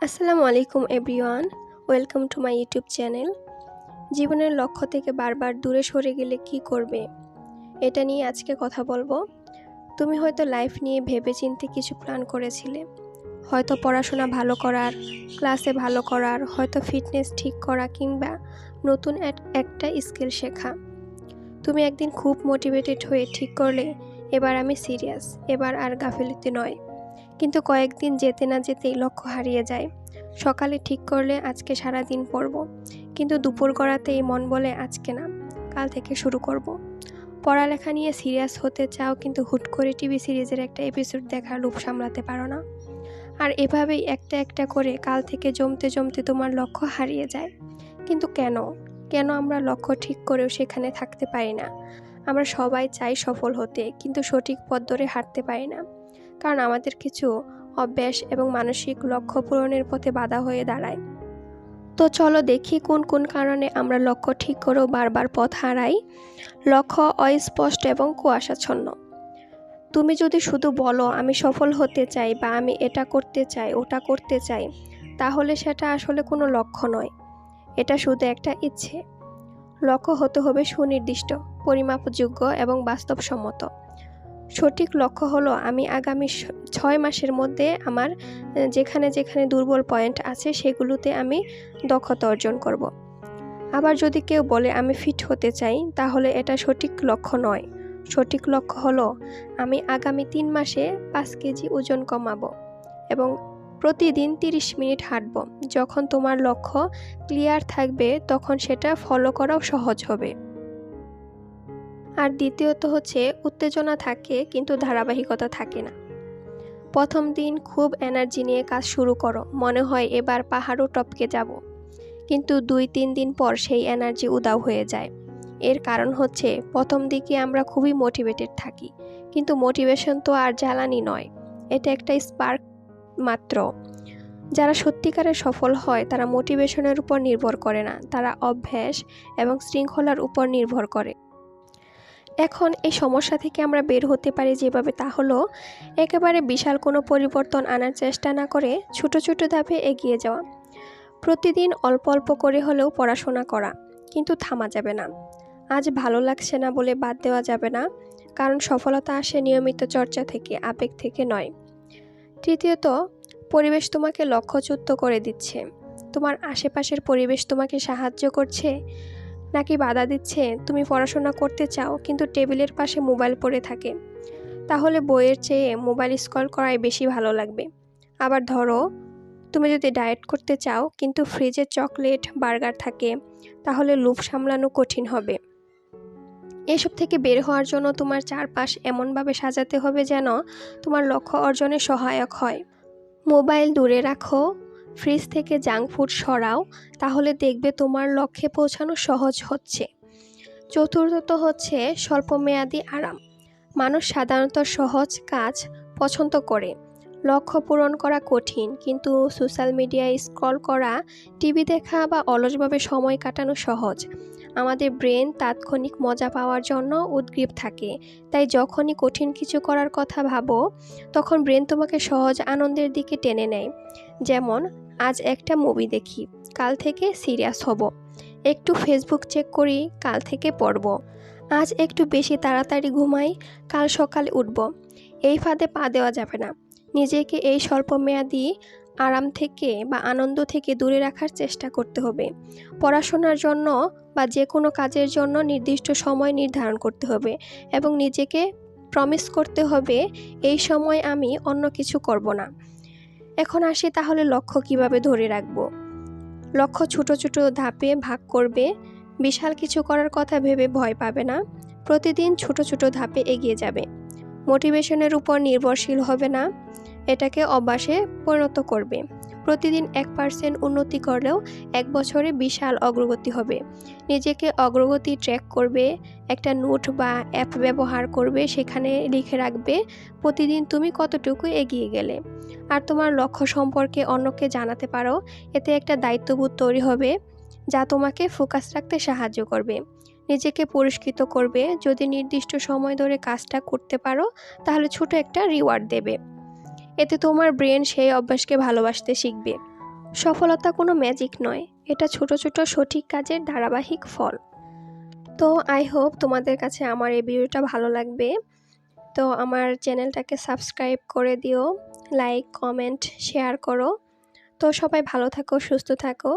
আসসালামু আলাইকুম everyone, welcome to my YouTube channel. জীবনের লক্ষ্য থেকে বারবার দূরে সরে গেলে কি করবে? এটা নিয়ে আজকে কথা বলব। তুমি হয়তো লাইফ নিয়ে ভেবেচিন্তে কিছু প্ল্যান করেছিলে। হয়তো পড়াশোনা ভালো করার, ক্লাসে ভালো করার, হয়তো ফিটনেস ঠিক করা কিংবা নতুন এক- একটা স্কিল শেখা। তুমি একদিন খুব মোটিভেটেড হয়ে ঠিক করলে, এবার আমি সিরিয়াস, এবার আর গাফিলতি নয়। কিন্তু কয়েকদিন যেতে না যেতেই লক্ষ্য হারিয়ে যায়। সকালে ঠিক করলে আজকে সারা দিন পড়ব, কিন্তু দুপুর গড়াতেই মন বলে আজকে না, কাল থেকে শুরু করব। পড়ালেখা নিয়ে সিরিয়াস হতে চাও কিন্তু হুট করে টিভি সিরিজের একটা এপিসোড দেখার লোভ সামলাতে পারো না। আর এভাবেই একটা একটা করে কাল থেকে জমতে জমতে তোমার লক্ষ্য হারিয়ে যায়। কিন্তু কেন? কেন আমরা লক্ষ্য ঠিক করেও সেখানে থাকতে পারি না? আমরা সবাই চাই সফল হতে, কিন্তু সঠিক পথ ধরে হাঁটতে পারি না। কারণ আমাদের কিছু অভ্যাস এবং মানসিক লক্ষ্য পূরণের পথে বাধা হয়ে দাঁড়ায়। তো চলো দেখি কোন কোন কারণে আমরা লক্ষ্য ঠিক করেও বারবার পথ হারাই। লক্ষ্য অস্পষ্ট এবং কুয়াশাচ্ছন্ন। তুমি যদি শুধু বলো, আমি সফল হতে চাই বা, আমি এটা করতে চাই, ওটা করতে চাই তাহলে সেটা আসলে কোনো লক্ষ্য নয়। এটা শুধু একটা ইচ্ছে। লক্ষ্য হতে হবে সুনির্দিষ্ট, পরিমাপযোগ্য এবং বাস্তবসম্মত। সঠিক লক্ষ্য হলো আমি আগামী ছয় মাসের মধ্যে আমার যেখানে যেখানে দুর্বল পয়েন্ট আছে সেগুলোতে আমি দক্ষতা অর্জন করব। আবার যদি কেউ বলে আমি ফিট হতে চাই, তাহলে এটা সঠিক লক্ষ্য নয়। সঠিক লক্ষ্য হলো আমি আগামী তিন মাসে পাঁচ কেজি ওজন কমাবো এবং প্রতিদিন তিরিশ মিনিট হাঁটবো। যখন তোমার লক্ষ্য ক্লিয়ার থাকবে, তখন সেটা ফলো করাও সহজ হবে। দ্বিতীয়ত হচ্ছে উত্তেজনা থাকে, কিন্তু ধারাবাহিকতা থাকে না। প্রথম দিন খুব এনার্জি নিয়ে কাজ শুরু করো, মনে হয় এবার পাহাড়ও টপকে যাব। কিন্তু দুই তিন দিন পর সেই এনার্জি উদাও হয়ে যায়। এর কারণ হচ্ছে, প্রথম দিকে আমরা খুবই মোটিভেটেড থাকি, কিন্তু মোটিভেশন তো আর জ্বালানি নয়, এটা একটা স্পার্ক মাত্র। যারা সত্যিকারে সফল হয়, তারা মোটিভেশনের উপর নির্ভর করে না, তারা অভ্যাস এবং শৃঙ্খলার উপর নির্ভর করে। এখন এই সমস্যা থেকে আমরা বের হতে পারি যেভাবে তা হলো। একেবারে বিশাল কোনো পরিবর্তন আনার চেষ্টা না করে ছোট ছোট ধাপে এগিয়ে যাওয়া। প্রতিদিন অল্প অল্প করে হলেও পড়াশোনা করা, কিন্তু থামা যাবে না। আজ ভালো লাগছে না বলে বাদ দেওয়া যাবে না, কারণ সফলতা আসে নিয়মিত চর্চা থেকে, আবেগ থেকে নয়। তৃতীয়ত, পরিবেশ তোমাকে লক্ষ্যচ্যুত করে দিচ্ছে। তোমার আশেপাশের পরিবেশ তোমাকে সাহায্য করছে। নাকি বাধা দিচ্ছে, তুমি পড়াশোনা করতে চাও, কিন্তু টেবিলের পাশে মোবাইল পড়ে থাকে। তাহলে বইয়ের চেয়ে মোবাইল স্ক্রল করাই বেশি ভালো লাগবে। আবার ধরো, তুমি যদি ডায়েট করতে চাও, কিন্তু ফ্রিজে চকলেট, বার্গার থাকে, তাহলে লুপ সামলানো কঠিন হবে। এসব থেকে বের হওয়ার জন্য তোমার চারপাশ এমনভাবে সাজাতে হবে যেন তোমার লক্ষ্য অর্জনে সহায়ক হয়। মোবাইল দূরে রাখো ফ্রিজ থেকে জাঙ্ক ফুড সরাও, তাহলে দেখবে তোমার লক্ষ্যে পৌঁছানো সহজ হচ্ছে। চতুর্থত হচ্ছে স্বল্পমেয়াদী আরাম। মানুষ সাধারণত সহজ কাজ পছন্দ করে। লক্ষ্য পূরণ করা কঠিন, কিন্তু সোশ্যাল মিডিয়ায় স্ক্রল করা, টিভি দেখা বা অলসভাবে সময় কাটানো সহজ। আমাদের ব্রেন তাৎক্ষণিক মজা পাওয়ার জন্য উদ্গ্রীব থাকে। তাই যখনই কঠিন কিছু করার কথা ভাবো, তখন ব্রেন তোমাকে সহজ আনন্দের দিকে টেনে নেয়। যেমন আজ একটা মুভি দেখি। কাল থেকে সিরিয়াস হব। একটু ফেসবুক চেক করি, কাল থেকে পড়ব। আজ একটু বেশি তাড়াতাড়ি ঘুমাই, কাল সকালে উঠব। এই ফাঁদে পা দেওয়া যাবে না। নিজেকে এই স্বল্প মেয়াদি আরাম থেকে বা আনন্দ থেকে দূরে রাখার চেষ্টা করতে হবে। পড়াশোনার জন্য বা যে কোনো কাজের জন্য নির্দিষ্ট সময় নির্ধারণ করতে হবে এবং নিজেকে প্রমিস করতে হবে, এই সময় আমি অন্য কিছু করব না। এখন আসি তাহলে লক্ষ্য কীভাবে ধরে রাখব? লক্ষ্য ছোট ছোট ধাপে ভাগ করবে। বিশাল কিছু করার কথা ভেবে ভয় পাবে না। প্রতিদিন ছোট ছোট ধাপে এগিয়ে যাবে। মোটিভেশনের উপর নির্ভরশীল হবে না। এটাকে অভ্যাসে পরিণত করবে। প্রতিদিন এক পার্সেন্ট উন্নতি করলেও এক বছরে বিশাল অগ্রগতি হবে। নিজেকে অগ্রগতি ট্র্যাক করবে, একটা নোট বা অ্যাপ ব্যবহার করবে, সেখানে লিখে রাখবে, প্রতিদিন তুমি কতটুকু এগিয়ে গেলে। আর তোমার লক্ষ্য সম্পর্কে অন্যকে জানাতে পারো, এতে একটা দায়িত্ববোধ তৈরি হবে, যা তোমাকে ফোকাস রাখতে সাহায্য করবে। নিজেকে পুরস্কৃত করবে, যদি নির্দিষ্ট সময় ধরে কাজটা করতে পারো, তাহলে ছোট একটা রিওয়ার্ড দেবে। এতে তোমার ব্রেন সেই অভ্যাসকে ভালোবাসতে শিখবে। সফলতা কোনো ম্যাজিক নয়, এটা ছোট ছোট সঠিক কাজের ধারাবাহিক ফল। তো আই হোপ তোমাদের কাছে আমার এই ভিডিওটা ভালো লাগবে। তো আমার চ্যানেলটাকে সাবস্ক্রাইব করে দিও, লাইক, কমেন্ট, শেয়ার করো। তো সবাই ভালো থাকো, সুস্থ থাকো।